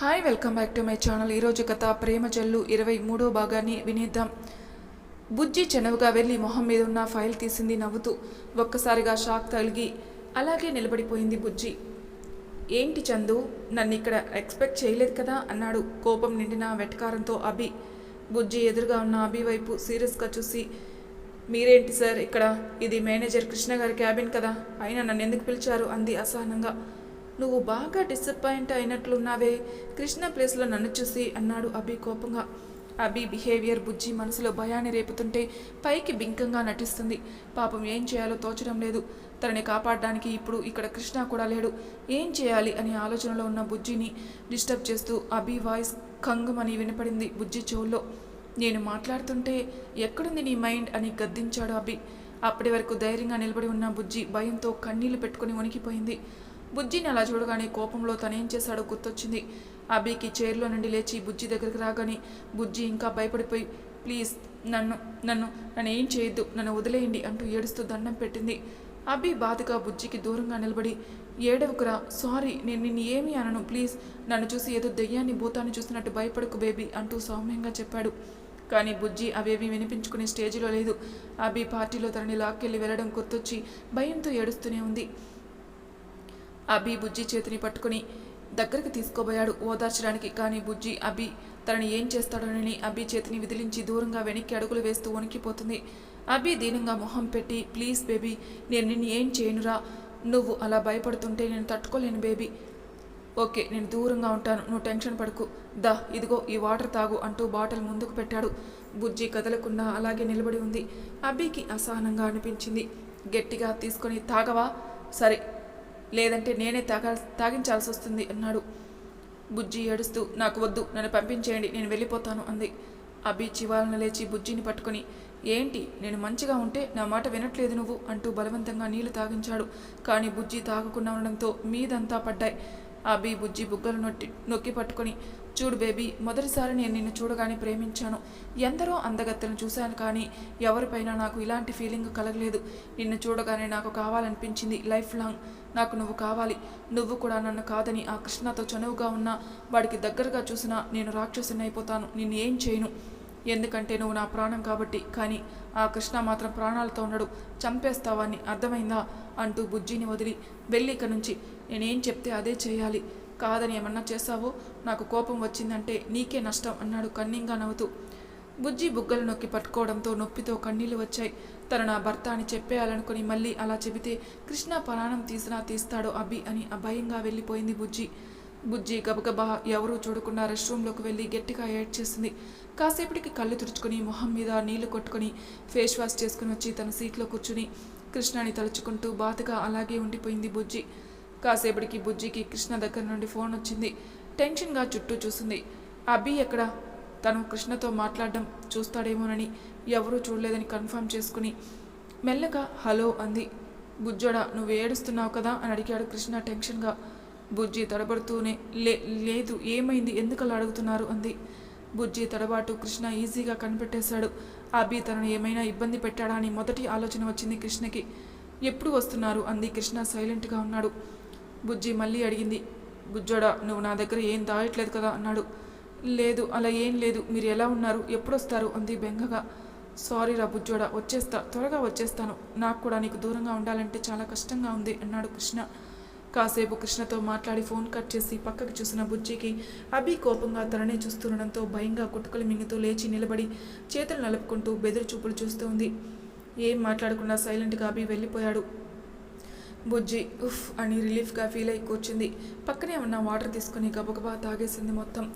Hi welcome back to my channel ఈరోజు కథ ప్రేమ జల్లు ఇరవై మూడో భాగాన్ని వినేద్దాం. బుజ్జి చెనవుగా వెళ్ళి మొహం మీద ఉన్న ఫైల్ తీసింది నవ్వుతూ ఒక్కసారిగా షాక్ తగిలి అలాగే నిలబడిపోయింది బుజ్జి. ఏంటి చందు నన్ను ఇక్కడ ఎక్స్పెక్ట్ చేయలేదు కదా? అన్నాడు కోపం నిండిన వెటకారంతో అభి. బుజ్జి ఎదురుగా ఉన్న అభి వైపు సీరియస్గా చూసి మీరేంటి సార్ ఇక్కడ? ఇది మేనేజర్ కృష్ణ గారి క్యాబిన్ కదా. అయినా నన్ను ఎందుకు పిలిచారు? అంది అసహనంగా. నువ్వు బాగా డిసప్పాయింట్ అయినట్లున్నావే. కృష్ణ ప్లేస్లో నన్ను చూసి అన్నాడు అభి కోపంగా. అభి బిహేవియర్ బుజ్జి మనసులో భయాన్ని రేపుతుంటే పైకి బింకంగా నటిస్తుంది. పాపం ఏం చేయాలో తోచడం లేదు. తనని కాపాడడానికి ఇప్పుడు ఇక్కడ కృష్ణ కూడా లేడు. ఏం చేయాలి అనే ఆలోచనలో ఉన్న బుజ్జిని డిస్టర్బ్ చేస్తూ అభి వాయిస్ కంగుమని వినపడింది బుజ్జి చెవుల్లో. నేను మాట్లాడుతుంటే ఎక్కడుంది నీ మైండ్ అని గద్దించాడు అభి. అప్పటి వరకు ధైర్యంగా నిలబడి ఉన్న బుజ్జి భయంతో కన్నీళ్ళు పెట్టుకుని వణికిపోయింది. బుజ్జిని అలా చూడగానే కోపంలో తనేం చేశాడో గుర్తొచ్చింది. అభికి చైర్లో నుండి లేచి బుజ్జి దగ్గరికి రాగానే బుజ్జి ఇంకా భయపడిపోయి ప్లీజ్ నన్ను నన్ను నన్ను ఏం చేయొద్దు నన్ను వదిలేయండి అంటూ ఏడుస్తూ దండం పెట్టింది. అభి బాధగా బుజ్జికి దూరంగా నిలబడి ఏడవకురా సారీ నేను నిన్ను ఏమీ అనను ప్లీజ్ నన్ను చూసి ఏదో దెయ్యాన్ని భూతాన్ని చూసినట్టు భయపడకు బేబీ అంటూ సౌమ్యంగా చెప్పాడు. కానీ బుజ్జి అవేవి వినిపించుకునే స్టేజిలో లేదు. అభి పార్టీలో తనని లాక్కెళ్ళి వెళ్ళడం గుర్తొచ్చి భయంతో ఏడుస్తూనే ఉంది. అభి బుజ్జి చేతిని పట్టుకుని దగ్గరికి తీసుకోబోయాడు. ఓదార్చడానికి కానీ బుజ్జి అభి తనని ఏం చేస్తాడోనని అభి చేతిని విదిలించి దూరంగా వెనక్కి అడుగులు వేస్తూ వణికిపోతుంది అభి దీనంగా మొహం పెట్టి ప్లీజ్ బేబీ నేను నిన్ను ఏం చేయనురా? నువ్వు అలా భయపడుతుంటే నేను తట్టుకోలేను బేబీ. ఓకే నేను దూరంగా ఉంటాను. నువ్వు టెన్షన్ పడకు. దా ఇదిగో ఈ వాటర్ తాగు అంటూ బాటిల్ ముందుకు పెట్టాడు. బుజ్జి కదలకుండా అలాగే నిలబడి ఉంది. అబ్బీకి అసహనంగా అనిపించింది. గట్టిగా తీసుకొని తాగవా? సరే లేదంటే నేనే తాగా తాగించాల్సి వస్తుంది అన్నాడు. బుజ్జి ఏడుస్తూ నాకు వద్దు నన్ను పంపించేయండి నేను వెళ్ళిపోతాను అంది. అభి చివాలను లేచి బుజ్జిని పట్టుకొని ఏంటి నేను మంచిగా ఉంటే నా మాట వినట్లేదు నువ్వు అంటూ బలవంతంగా నీళ్ళు తాగించాడు. కానీ బుజ్జి తాగకుండా ఉండడంతో మీదంతా పడ్డాయి. అభి బుజ్జి బుగ్గలు నొట్టి నొక్కి పట్టుకొని చూడు బేబీ మొదటిసారి నేను నిన్ను చూడగానే ప్రేమించాను. ఎందరో అందగత్తెను చూశాను కానీ ఎవరిపైనా నాకు ఇలాంటి ఫీలింగ్ కలగలేదు. నిన్ను చూడగానే నాకు కావాలనిపించింది లైఫ్ లాంగ్. నాకు నువ్వు కావాలి. నువ్వు కూడా నన్ను కాదని ఆ కృష్ణతో చనువుగా ఉన్నా వాడికి దగ్గరగా చూసినా నేను రాక్షసుని అయిపోతాను. నిన్ను ఏం చేయను. ఎందుకంటే నువ్వు నా ప్రాణం కాబట్టి. కానీ ఆ కృష్ణ మాత్రం ప్రాణాలతో ఉండడు చంపేస్తావని అర్థమైందా? అంటూ బుజ్జిని వదిలి వెళ్ళి ఇక నుంచి. నేనేం చెప్తే అదే చేయాలి. కాదని ఏమన్నా చేశావో? నాకు కోపం వచ్చిందంటే నీకే నష్టం అన్నాడు కన్నింగా నవ్వుతూ. బుజ్జి బుగ్గలు నొక్కి పట్టుకోవడంతో నొప్పితో కన్నీళ్ళు వచ్చాయి. తను నా భర్త అని చెప్పేయాలనుకుని మళ్ళీ అలా చెబితే కృష్ణ ప్రాణం తీసినా తీస్తాడో అభి అని అభయంగా వెళ్ళిపోయింది బుజ్జి. బుజ్జి గబగబా ఎవరూ చూడకుండా రెస్ట్ రూమ్లోకి వెళ్ళి గట్టిగా ఏడ్ చేసింది. కాసేపటికి కళ్ళు తుడుచుకొని మొహం మీద నీళ్ళు కొట్టుకొని ఫేస్ వాష్ చేసుకుని వచ్చి తన సీట్లో కూర్చుని కృష్ణాని తలుచుకుంటూ బాధగా అలాగే ఉండిపోయింది బుజ్జి. కాసేపటికి బుజ్జికి కృష్ణ దగ్గర నుండి ఫోన్ వచ్చింది. టెన్షన్గా చుట్టూ చూసింది. అభి ఎక్కడ? తను కృష్ణతో మాట్లాడడం చూస్తాడేమోనని ఎవరూ చూడలేదని కన్ఫర్మ్ చేసుకుని మెల్లగా హలో అంది. బుజ్జోడా నువ్వు ఏడుస్తున్నావు కదా అని అడిగాడు కృష్ణ టెన్షన్గా. బుజ్జి తడబడుతూనే లే లేదు ఏమైంది? ఎందుకు అలా అడుగుతున్నారు? అంది. బుజ్జి తడబాటు కృష్ణ ఈజీగా కనిపెట్టేశాడు. అభి తనను ఏమైనా ఇబ్బంది పెట్టాడా అని మొదటి ఆలోచన వచ్చింది కృష్ణకి. ఎప్పుడు వస్తున్నారు? అంది కృష్ణ సైలెంట్గా ఉన్నాడు. బుజ్జి మళ్ళీ అడిగింది బుజ్జోడా నువ్వు నా దగ్గర ఏం దాయట్లేదు కదా అన్నాడు. లేదు అలా ఏం లేదు. మీరు ఎలా ఉన్నారు? ఎప్పుడొస్తారు? అంది బెంగగా. సారీ రా బుజ్జోడా వచ్చేస్తా. త్వరగా వచ్చేస్తాను. నాకు కూడా నీకు దూరంగా ఉండాలంటే చాలా కష్టంగా ఉంది అన్నాడు కృష్ణ. కాసేపు కృష్ణతో మాట్లాడి ఫోన్ కట్ చేసి పక్కకి చూసిన బుజ్జికి అభి కోపంగా తననే చూస్తుండడంతో భయంగా కుట్టుకలు మింగుతూ లేచి నిలబడి చేతులు నలుపుకుంటూ బెదిరి చూపులు చూస్తూ ఉంది. ఏం మాట్లాడకుండా సైలెంట్గా అభి వెళ్ళిపోయాడు. బుజ్జి ఉఫ్ అని రిలీఫ్గా ఫీల్ అయి కూర్చుంది. పక్కనే ఉన్న వాటర్ తీసుకుని గబగబా తాగేసింది మొత్తం.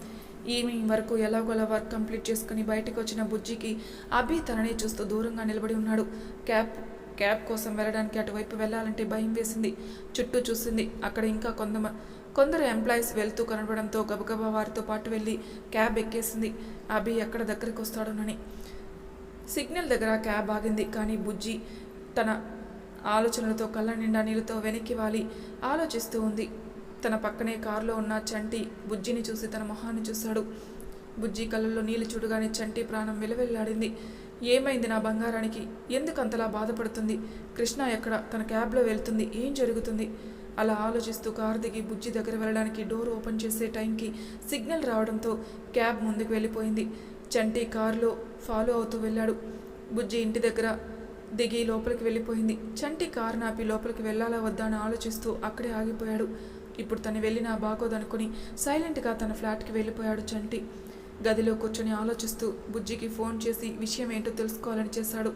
ఈవినింగ్ వరకు ఎలాగోలా వర్క్ కంప్లీట్ చేసుకుని బయటకు వచ్చిన బుజ్జికి అభి తననే చూస్తూ దూరంగా నిలబడి ఉన్నాడు. క్యాబ్ క్యాబ్ కోసం వెళ్ళడానికి అటువైపు వెళ్ళాలంటే భయం వేసింది. చుట్టూ చూసింది. అక్కడ ఇంకా కొందమ కొందరు ఎంప్లాయీస్ వెళ్తూ కనపడంతో గబగబా వారితో పాటు వెళ్ళి క్యాబ్ ఎక్కేసింది. అభి ఎక్కడ దగ్గరికి వస్తాడోనని. సిగ్నల్ దగ్గర క్యాబ్ ఆగింది. కానీ బుజ్జి తన ఆలోచనలతో కళ్ళ నిండా నీళ్ళతో వెనక్కి వాలి ఆలోచిస్తూ ఉంది. తన పక్కనే కారులో ఉన్న చంటి బుజ్జిని చూసి తన మొహాన్ని చూశాడు. బుజ్జి కళ్ళల్లో నీళ్ళు చూడగానే చంటి ప్రాణం విలవెల్లాడింది. ఏమైంది నా బంగారానికి? ఎందుకు అంతలా బాధపడుతుంది? కృష్ణ ఎక్కడ? తన క్యాబ్లో వెళ్తుంది. ఏం జరుగుతుంది? అలా ఆలోచిస్తూ కారు దిగి బుజ్జి దగ్గర వెళ్ళడానికి డోర్ ఓపెన్ చేసే టైంకి సిగ్నల్ రావడంతో క్యాబ్ ముందుకు వెళ్ళిపోయింది. చంటి కారులో ఫాలో అవుతూ వెళ్ళాడు. బుజ్జి ఇంటి దగ్గర దిగి లోపలికి వెళ్ళిపోయింది. చంటి కారు నాపి లోపలికి వెళ్ళాలా వద్దా అని ఆలోచిస్తూ అక్కడే ఆగిపోయాడు. ఇప్పుడు తను వెళ్ళినా బాగోదనుకుని సైలెంట్గా తన ఫ్లాట్కి వెళ్ళిపోయాడు చంటి. గదిలో కూర్చొని ఆలోచిస్తూ బుజ్జికి ఫోన్ చేసి విషయం ఏంటో తెలుసుకోవాలని చేశాడు.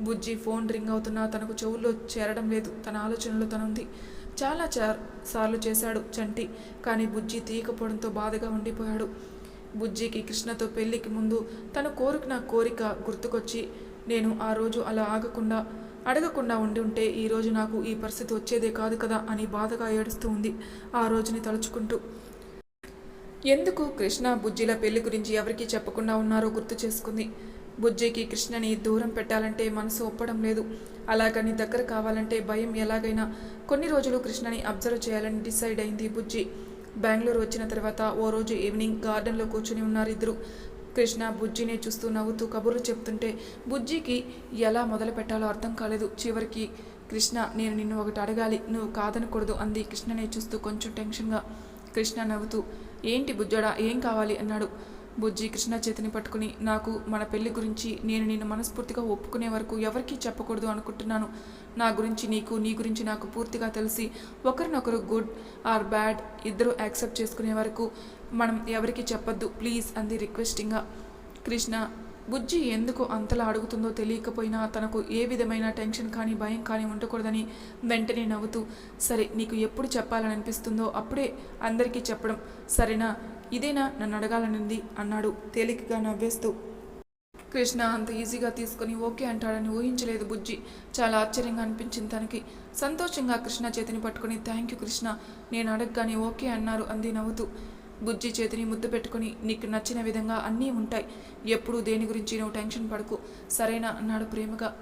బుజ్జి ఫోన్ రింగ్ అవుతున్నా తనకు చెవుల్లో చేరడం లేదు. తన ఆలోచనలో తనుంది చాలా చార్ సార్లు చేశాడు చంటి కానీ బుజ్జి తీయకపోవడంతో బాధగా ఉండిపోయాడు. బుజ్జికి కృష్ణతో పెళ్ళికి ముందు తను కోరుకున్న కోరిక గుర్తుకొచ్చి నేను ఆ రోజు అలా ఆగకుండా అడగకుండా ఉండి ఉంటే ఈ రోజు నాకు ఈ పరిస్థితి వచ్చేదే కాదు కదా అని బాధగా ఏడుస్తూ ఉంది ఆ రోజుని తలుచుకుంటూ. ఎందుకు కృష్ణ బుజ్జిల పెళ్ళి గురించి ఎవరికీ చెప్పకుండా ఉన్నారో గుర్తు చేసుకుంది. బుజ్జికి కృష్ణని దూరం పెట్టాలంటే మనసు ఒప్పడం లేదు. అలాగని దగ్గర కావాలంటే భయం ఎలాగైనా కొన్ని రోజులు కృష్ణని అబ్జర్వ్ చేయాలని డిసైడ్ అయింది బుజ్జి. బెంగళూరు వచ్చిన తర్వాత ఓ రోజు ఈవినింగ్ గార్డెన్లో కూర్చుని ఉన్నారు ఇద్దరు. కృష్ణ బుజ్జిని చూస్తూ నవ్వుతూ కబుర్లు చెప్తుంటే బుజ్జికి ఎలా మొదలు పెట్టాలో అర్థం కాలేదు. చివరికి కృష్ణ నేను నిన్ను ఒకటి అడగాలి. నువ్వు కాదనకూడదు అంది కృష్ణనే చూస్తూ కొంచెం టెన్షన్గా. కృష్ణ నవ్వుతూ ఏంటి బుజ్జడా ఏం కావాలి? అన్నాడు. బుజ్జి కృష్ణ చేతిని పట్టుకుని నాకు మన పెళ్ళి గురించి నేను నిన్ను మనస్ఫూర్తిగా ఒప్పుకునే వరకు ఎవరికీ చెప్పకూడదు అనుకుంటున్నాను. నా గురించి నీకు నీ గురించి నాకు పూర్తిగా తెలిసి ఒకరినొకరు గుడ్ ఆర్ బ్యాడ్ ఇద్దరు యాక్సెప్ట్ చేసుకునే వరకు మనం ఎవరికి చెప్పొద్దు. ప్లీజ్ అంది రిక్వెస్టింగ్గా కృష్ణ బుజ్జి ఎందుకు అంతలా అడుగుతుందో తెలియకపోయినా తనకు ఏ విధమైన టెన్షన్ కానీ భయం కానీ ఉండకూడదని వెంటనే నవ్వుతూ సరే నీకు ఎప్పుడు చెప్పాలని అనిపిస్తుందో అప్పుడే అందరికీ చెప్పడం. సరేనా? ఇదేనా నన్ను అడగాలనింది? అన్నాడు తేలికగా నవ్వేస్తూ. కృష్ణ అంత ఈజీగా తీసుకొని ఓకే అంటాడని ఊహించలేదు బుజ్జి. చాలా ఆశ్చర్యంగా అనిపించింది తనకి. సంతోషంగా కృష్ణ చేతిని పట్టుకుని థ్యాంక్ యూ కృష్ణ నేను అడగగానే ఓకే అన్నారు అంది నవ్వుతూ. బుజ్జి చేతిని ముద్దు పెట్టుకుని నీకు నచ్చిన విధంగా అన్నీ ఉంటాయి. ఎప్పుడూ దేని గురించి నువ్వు టెన్షన్ పడకు. సరేనా? అన్నాడు ప్రేమగా.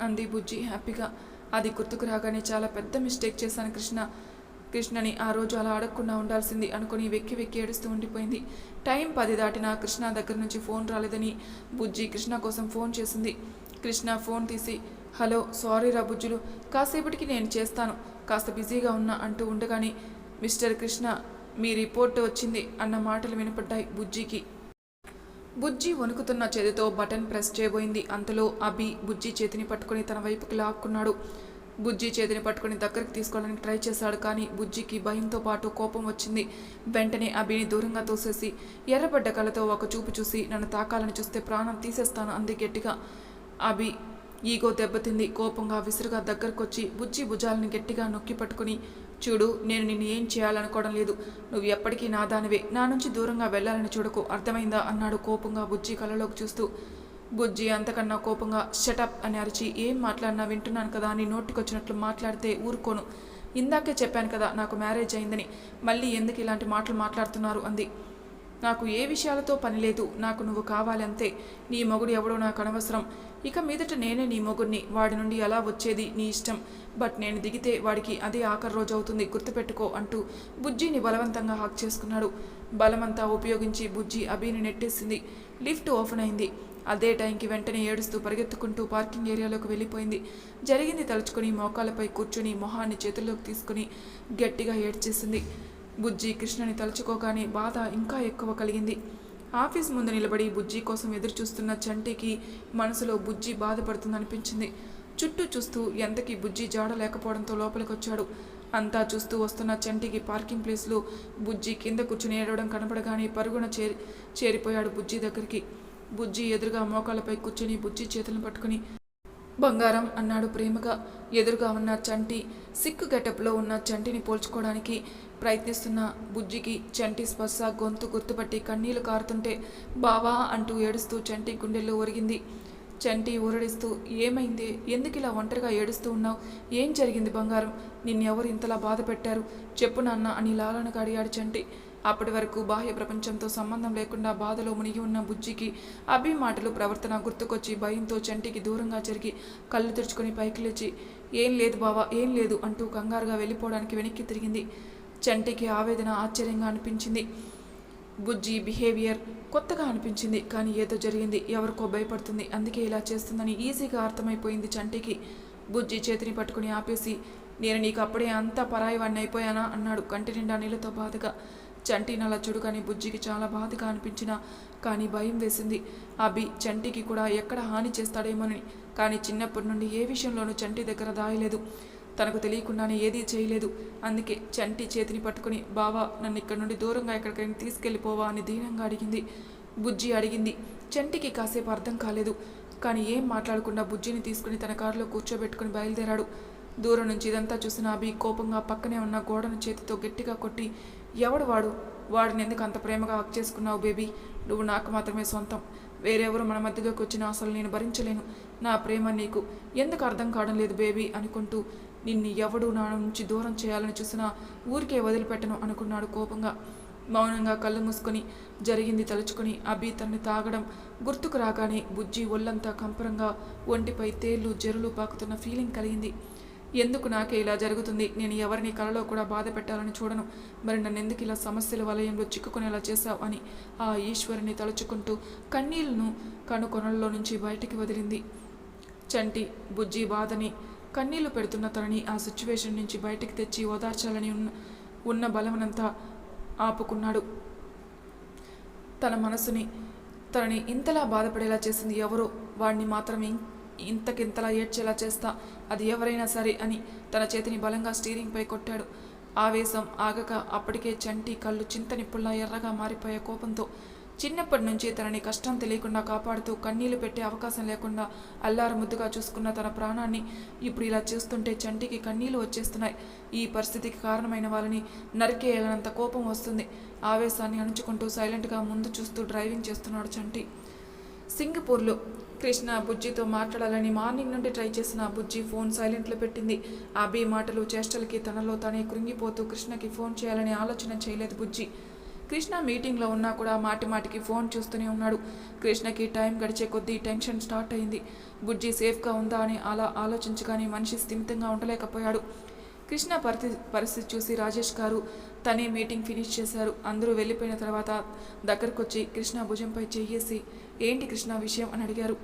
అంది బుజ్జి హ్యాపీగా. అది గుర్తుకు రాగానే చాలా పెద్ద మిస్టేక్ చేశాను కృష్ణ. కృష్ణని ఆ రోజు అలా అడగకుండా ఉండాల్సింది అనుకుని వెక్కి వెక్కి ఏడుస్తూ ఉండిపోయింది. టైం పది దాటినా కృష్ణ దగ్గర నుంచి ఫోన్ రాలేదని బుజ్జి కృష్ణ కోసం ఫోన్ చేసింది. కృష్ణ ఫోన్ తీసి హలో సారీ రా బుజ్జులు కాసేపటికి నేను చేస్తాను. కాస్త బిజీగా ఉన్నా అంటూ ఉండగానే మిస్టర్ కృష్ణ మీ రిపోర్ట్ వచ్చింది అన్న మాటలు వినపడ్డాయి బుజ్జికి. బుజ్జి వణుకుతున్న చేతితో బటన్ ప్రెస్ చేయబోయింది. అంతలో అభి బుజ్జి చేతిని పట్టుకొని తన వైపుకి లాక్కున్నాడు. బుజ్జి చేతిని పట్టుకొని దగ్గరికి తీసుకోవడానికి ట్రై చేశాడు కానీ బుజ్జికి భయంతో పాటు కోపం వచ్చింది. వెంటనే అభిని దూరంగా తోసేసి ఎర్రబడ్డ కళ్ళతో ఒక చూపు చూసి నన్ను తాకాలని చూస్తే ప్రాణం తీసేస్తాను అంది గట్టిగా. అభి ఈగో దెబ్బతింది కోపంగా విసురుగా దగ్గరకొచ్చి బుజ్జి భుజాలను గట్టిగా నొక్కి పట్టుకుని చూడు నేను నిన్ను ఏం చేయాలనుకోవడం లేదు. నువ్వు ఎప్పటికీ నా దానివే. నా నుంచి దూరంగా వెళ్ళాలని చూడకు అర్థమైందా? అన్నాడు కోపంగా బుజ్జి కళ్ళలోకి చూస్తూ. బుజ్జి అంతకన్నా కోపంగా షటప్ అని అరిచి ఏం మాట్లాడినా వింటున్నాను కదా అని నోటికొచ్చినట్లు మాట్లాడితే ఊరుకోను. ఇందాకే చెప్పాను కదా నాకు మ్యారేజ్ అయిందని. మళ్ళీ ఎందుకు ఇలాంటి మాటలు మాట్లాడుతున్నారు? అంది. నాకు ఏ విషయాలతో పని లేదు. నాకు నువ్వు కావాలంతే నీ మొగుడు ఎవడో నాకు అనవసరం. ఇక మీదట నేనే నీ మొగుడిని. వాడి నుండి ఎలా వచ్చేది నీ ఇష్టం. బట్ నేను దిగితే వాడికి అదే ఆఖరి రోజు అవుతుంది. గుర్తుపెట్టుకో అంటూ బుజ్జిని బలవంతంగా హాక్ చేసుకున్నాడు. బలమంతా ఉపయోగించి బుజ్జి అభిని నెట్టేసింది. లిఫ్ట్ ఓపెన్ అయింది. అదే టైంకి వెంటనే ఏడుస్తూ పరిగెత్తుకుంటూ పార్కింగ్ ఏరియాలోకి వెళ్ళిపోయింది. జరిగింది తలుచుకుని మోకాలపై కూర్చుని మొహాన్ని చేతుల్లోకి తీసుకుని గట్టిగా ఏడ్చేసింది. బుజ్జి కృష్ణని తలుచుకోగానే బాధ ఇంకా ఎక్కువ కలిగింది. ఆఫీస్ ముందు నిలబడి బుజ్జి కోసం ఎదురు చూస్తున్న చంటికి మనసులో బుజ్జి బాధపడుతుందనిపించింది. చుట్టూ చూస్తూ ఎంతకి బుజ్జి జాడ లేకపోవడంతో లోపలికొచ్చాడు. అంతా చూస్తూ వస్తున్న చంటికి పార్కింగ్ ప్లేస్లో బుజ్జి కింద కూర్చుని ఏడవడం కనపడగానే పరుగున చేరి చేరిపోయాడు బుజ్జి దగ్గరికి. బుజ్జి ఎదురుగా మోకాళ్ళపై కూర్చుని బుజ్జి చేతులను పట్టుకుని బంగారం అన్నాడు ప్రేమగా. ఎదురుగా ఉన్న చంటి సిక్కు గెటప్లో ఉన్న చంటిని పోల్చుకోవడానికి ప్రయత్నిస్తున్న బుజ్జికి చంటి స్పర్శ గొంతు గుర్తుపట్టి కన్నీళ్ళు కారుతుంటే బావా అంటూ ఏడుస్తూ చంటి గుండెల్లో ఒరిగింది. చంటి ఊరడిస్తూ ఏమైంది? ఎందుకు ఇలా ఒంటరిగా ఏడుస్తూ ఉన్నావు? ఏం జరిగింది బంగారం? నిన్నెవరు ఇంతలా బాధ పెట్టారు చెప్పు నాన్న అని లాలనగా అడిగాడు చంటి. అప్పటి వరకు బాహ్య ప్రపంచంతో సంబంధం లేకుండా బాధలో మునిగి ఉన్న బుజ్జికి అభి మాటలు ప్రవర్తన గుర్తుకొచ్చి భయంతో చంటికి దూరంగా జరిగి కళ్ళు తెరుచుకొని పైకి లేచి ఏం లేదు బావా ఏం లేదు అంటూ కంగారుగా వెళ్ళిపోవడానికి వెనక్కి తిరిగింది. చంటికి ఆవేదన ఆశ్చర్యంగా అనిపించింది. బుజ్జి బిహేవియర్ కొత్తగా అనిపించింది కానీ ఏదో జరిగింది ఎవరికో భయపడుతుంది అందుకే ఇలా చేస్తుందని ఈజీగా అర్థమైపోయింది చంటికి. బుజ్జి చేతిని పట్టుకుని ఆపేసి నేను నీకు అప్పుడే అంత పరాయివాణ్ణి అయిపోయానా? అన్నాడు కంటి నిండా నీళ్ళతో బాధగా. చంటిని అలా చూడు బుజ్జికి చాలా బాధగా అనిపించినా కానీ భయం వేసింది. అభి చంటికి కూడా ఎక్కడ హాని చేస్తాడేమోనని కానీ చిన్నప్పటి నుండి ఏ విషయంలోనూ చంటి దగ్గర దాయలేదు. తనకు తెలియకుండానే ఏదీ చేయలేదు. అందుకే చంటి చేతిని పట్టుకుని బావా నన్ను ఇక్కడ నుండి దూరంగా ఎక్కడికైనా తీసుకెళ్ళిపోవా అని దీనంగా అడిగింది. బుజ్జి అడిగింది చంటికి కాసేపు అర్థం కాలేదు. కానీ ఏం మాట్లాడకుండా బుజ్జిని తీసుకుని తన కారులో కూర్చోబెట్టుకుని బయలుదేరాడు. దూరం నుంచి ఇదంతా చూసిన అభి కోపంగా పక్కనే ఉన్న గోడను చేతితో గట్టిగా కొట్టి ఎవడు వాడు? వాడిని ఎందుకు అంత ప్రేమగా హక్ చేసుకున్నావు బేబీ? నువ్వు నాకు మాత్రమే సొంతం. వేరెవరు మన మధ్యలోకి వచ్చిన అసలు నేను భరించలేను. నా ప్రేమ నీకు. ఎందుకు అర్థం కావడం లేదు బేబీ? అనుకుంటూ నిన్ను ఎవడు నా నుంచి దూరం చేయాలని చూసినా ఊరికే వదిలిపెట్టను అనుకున్నాడు కోపంగా. మౌనంగా కళ్ళు మూసుకొని జరిగింది తలుచుకొని అభి తన్ని తాగడం గుర్తుకు రాగానే బుజ్జి ఒళ్ళంతా కంపరంగా ఒంటిపై తేళ్ళు జరులు పాకుతున్న ఫీలింగ్ కలిగింది. ఎందుకు నాకే ఇలా జరుగుతుంది? నేను ఎవరిని కలలో కూడా బాధ పెట్టాలని చూడను. మరి నన్ను ఎందుకు ఇలా సమస్యల వలయంలో చిక్కుకునేలా చేశావు అని ఆ ఈశ్వరుని తలుచుకుంటూ కన్నీళ్ళను కనుకొనల్లో నుంచి బయటికి వదిలింది. చంటి బుజ్జి బాధని కన్నీళ్ళు పెడుతున్న తనని ఆ సిచ్యువేషన్ నుంచి బయటికి తెచ్చి ఓదార్చాలని ఉన్న ఉన్న బలమనంతా ఆపుకున్నాడు. తన మనసుని తనని ఇంతలా బాధపడేలా చేసింది ఎవరో? వాడిని మాత్రం ఇంతకింతలా ఏడ్చేలా చేస్తా అది ఎవరైనా సరే అని తన చేతిని బలంగా స్టీరింగ్పై కొట్టాడు. ఆవేశం ఆగక అప్పటికే చంటి కళ్ళు చింతనిప్పుల్లా ఎర్రగా మారిపోయే కోపంతో చిన్నప్పటి నుంచి తనని కష్టం తెలియకుండా కాపాడుతూ కన్నీళ్ళు పెట్టే అవకాశం లేకుండా అల్లారు ముద్దుగా చూసుకున్న తన ప్రాణాన్ని ఇప్పుడు ఇలా చూస్తుంటే చంటికి కన్నీళ్ళు వచ్చేస్తున్నాయి. ఈ పరిస్థితికి కారణమైన వాళ్ళని నరికేయాలన్నంత కోపం వస్తుంది. ఆవేశాన్ని అణుచుకుంటూ సైలెంట్గా ముందు చూస్తూ డ్రైవింగ్ చేస్తున్నాడు చంటి. సింగపూర్లో కృష్ణ బుజ్జితో మాట్లాడాలని మార్నింగ్ నుండి ట్రై చేసిన బుజ్జి ఫోన్ సైలెంట్లో పెట్టింది. అభి మాటలు చేష్టలకి తనలో తానే కృంగిపోతూ కృష్ణకి ఫోన్ చేయాలని ఆలోచన చేయలేదు బుజ్జి. కృష్ణ మీటింగ్లో ఉన్నా కూడా మాటి మాటికి ఫోన్ చూస్తూనే ఉన్నాడు. కృష్ణకి టైం గడిచే కొద్దీ టెన్షన్ స్టార్ట్ అయింది. బుజ్జి సేఫ్గా ఉందా అని అలా ఆలోచించగానే మనిషి స్థిమితంగా ఉండలేకపోయాడు. కృష్ణ పరిస్థితి పరిస్థితి చూసి రాజేష్ గారు తనే మీటింగ్ ఫినిష్ చేశారు. అందరూ వెళ్ళిపోయిన తర్వాత దగ్గరకు వచ్చి కృష్ణ భుజంపై చెయ్యేసి ఏంటి కృష్ణ విషయం? అని అడిగారు.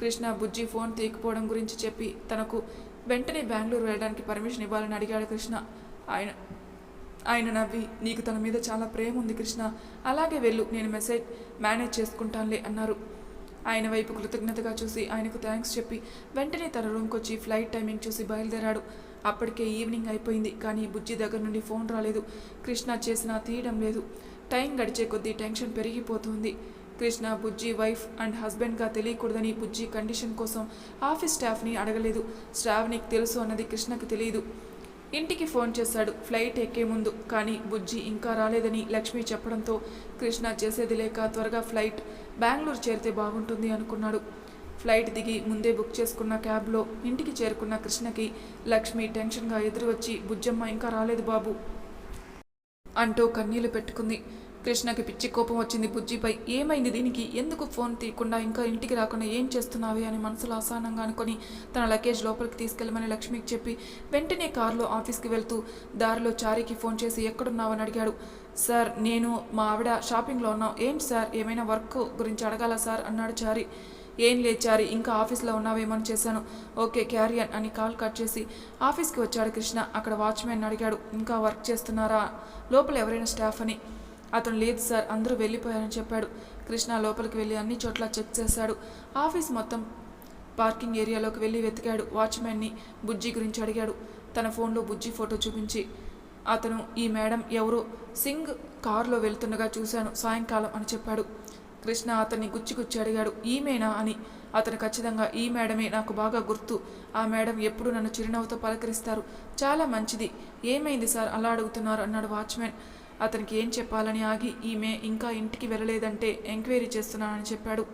కృష్ణ బుజ్జి ఫోన్ తీయకపోవడం గురించి చెప్పి తనకు వెంటనే బెంగళూరు వెళ్ళడానికి పర్మిషన్ ఇవ్వాలని అడిగాడు కృష్ణ. ఆయన ఆయన నవ్వి నీకు తన మీద చాలా ప్రేమ ఉంది కృష్ణ. అలాగే వెళ్ళు నేను మెసేజ్ మేనేజ్ చేసుకుంటానులే అన్నారు. ఆయన వైపు కృతజ్ఞతగా చూసి ఆయనకు థ్యాంక్స్ చెప్పి వెంటనే తన రూమ్కి వచ్చి ఫ్లైట్ టైమింగ్ చూసి బయలుదేరాడు. అప్పటికే ఈవినింగ్ అయిపోయింది కానీ బుజ్జి దగ్గర నుండి ఫోన్ రాలేదు. కృష్ణ చేసినా తీయడం లేదు. టైం గడిచే కొద్దీ టెన్షన్ పెరిగిపోతుంది. కృష్ణ బుజ్జి వైఫ్ అండ్ హస్బెండ్గా తెలియకూడదని బుజ్జి కండిషన్ కోసం ఆఫీస్ స్టాఫ్ని అడగలేదు. శ్రావణికి తెలుసు అన్నది కృష్ణకి తెలియదు. ఇంటికి ఫోన్ చేశాడు. ఫ్లైట్ ఎక్కే ముందు కానీ బుజ్జి ఇంకా రాలేదని లక్ష్మి చెప్పడంతో కృష్ణ చేసేది లేక త్వరగా ఫ్లైట్ బెంగళూరు చేరితే బాగుంటుంది అనుకున్నాడు. ఫ్లైట్ దిగి ముందే బుక్ చేసుకున్న క్యాబ్లో ఇంటికి చేరుకున్న కృష్ణకి లక్ష్మి టెన్షన్గా ఎదురు వచ్చి బుజ్జమ్మ ఇంకా రాలేదు బాబు అంటూ కన్నీళ్ళు పెట్టుకుంది. కృష్ణకి పిచ్చి కోపం వచ్చింది బుజ్జిపై. ఏమైంది దీనికి? ఎందుకు ఫోన్ తీయకుండా ఇంకా ఇంటికి రాకుండా ఏం చేస్తున్నావే అని మనసులో అసహనంగా అనుకుని తన లగేజ్ లోపలికి తీసుకెళ్ళమని లక్ష్మికి చెప్పి వెంటనే కారులో ఆఫీస్కి వెళ్తూ దారిలో చారీకి ఫోన్ చేసి ఎక్కడున్నావని అడిగాడు. సార్ నేను మా ఆవిడ షాపింగ్లో ఉన్నాం. ఏంటి సార్? ఏమైనా వర్క్ గురించి అడగాల సార్? అన్నాడు చారీ. ఏం లేదు ఇంకా ఆఫీస్లో ఉన్నావేమని చేశాను. ఓకే క్యారియన్ అని కాల్ కట్ చేసి ఆఫీస్కి వచ్చాడు కృష్ణ అక్కడ వాచ్మెన్ అడిగాడు ఇంకా వర్క్ చేస్తున్నారా? లోపల ఎవరైనా స్టాఫ్ అని. అతను లేదు సార్ అందరూ వెళ్ళిపోయారని చెప్పాడు. కృష్ణ లోపలికి వెళ్ళి అన్ని చోట్ల చెక్ చేశాడు. ఆఫీస్ మొత్తం పార్కింగ్ ఏరియాలోకి వెళ్ళి వెతికాడు. వాచ్మెన్ని బుజ్జి గురించి అడిగాడు. తన ఫోన్లో బుజ్జి ఫోటో చూపించి అతను ఈ మేడం ఎవరో సింగ్ కారులో వెళ్తుండగా చూశాను సాయంకాలం అని చెప్పాడు. కృష్ణ అతన్ని గుచ్చి గుచ్చి అడిగాడు ఈమెనా? అని. అతను ఖచ్చితంగా ఈ మేడమే నాకు బాగా గుర్తు. ఆ మేడం ఎప్పుడు నన్ను చిరునవ్వుతో పలకరిస్తారు. చాలా మంచిది. ఏమైంది సార్ అలా అడుగుతున్నారు? అన్నాడు వాచ్మెన్. అతనికి ఏం చెప్పాలని ఆగి ఈమె ఇంకా ఇంటికి వెళ్ళలేదంటే ఎంక్వైరీ చేస్తున్నానని చెప్పాడు.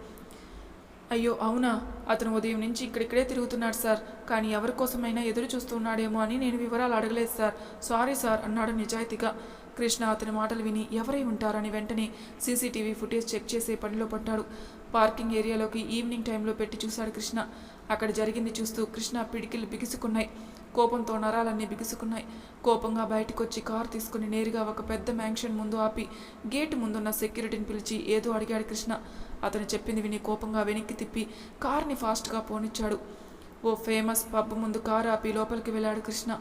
అయ్యో అవునా? అతను ఉదయం నుంచి ఇక్కడిక్కడే తిరుగుతున్నాడు సార్. కానీ ఎవరి కోసమైనా ఎదురు చూస్తున్నాడేమో అని నేను వివరాలు అడగలేదు సార్. సారీ సార్ అన్నాడు నిజాయితీగా. కృష్ణ అతని మాటలు విని ఎవరై ఉంటారని వెంటనే సీసీటీవీ ఫుటేజ్ చెక్ చేసే పనిలో పడ్డాడు. పార్కింగ్ ఏరియాలోకి ఈవినింగ్ టైంలో పెట్టి చూశాడు కృష్ణ. అక్కడ జరిగింది చూస్తూ కృష్ణ పిడికిలు బిగుసుకున్నాయి. కోపంతో నరాలన్నీ బిగుసుకున్నాయి. కోపంగా బయటకు వచ్చి కారు తీసుకుని నేరుగా ఒక పెద్ద మ్యాన్షన్ ముందు ఆపి గేటు ముందున్న సెక్యూరిటీని పిలిచి ఏదో అడిగాడు కృష్ణ. అతను చెప్పింది విని కోపంగా వెనక్కి తిప్పి కార్ని ఫాస్ట్గా పోనిచ్చాడు. ఓ ఫేమస్ పబ్ ముందు కారు ఆపి లోపలికి వెళ్ళాడు కృష్ణ.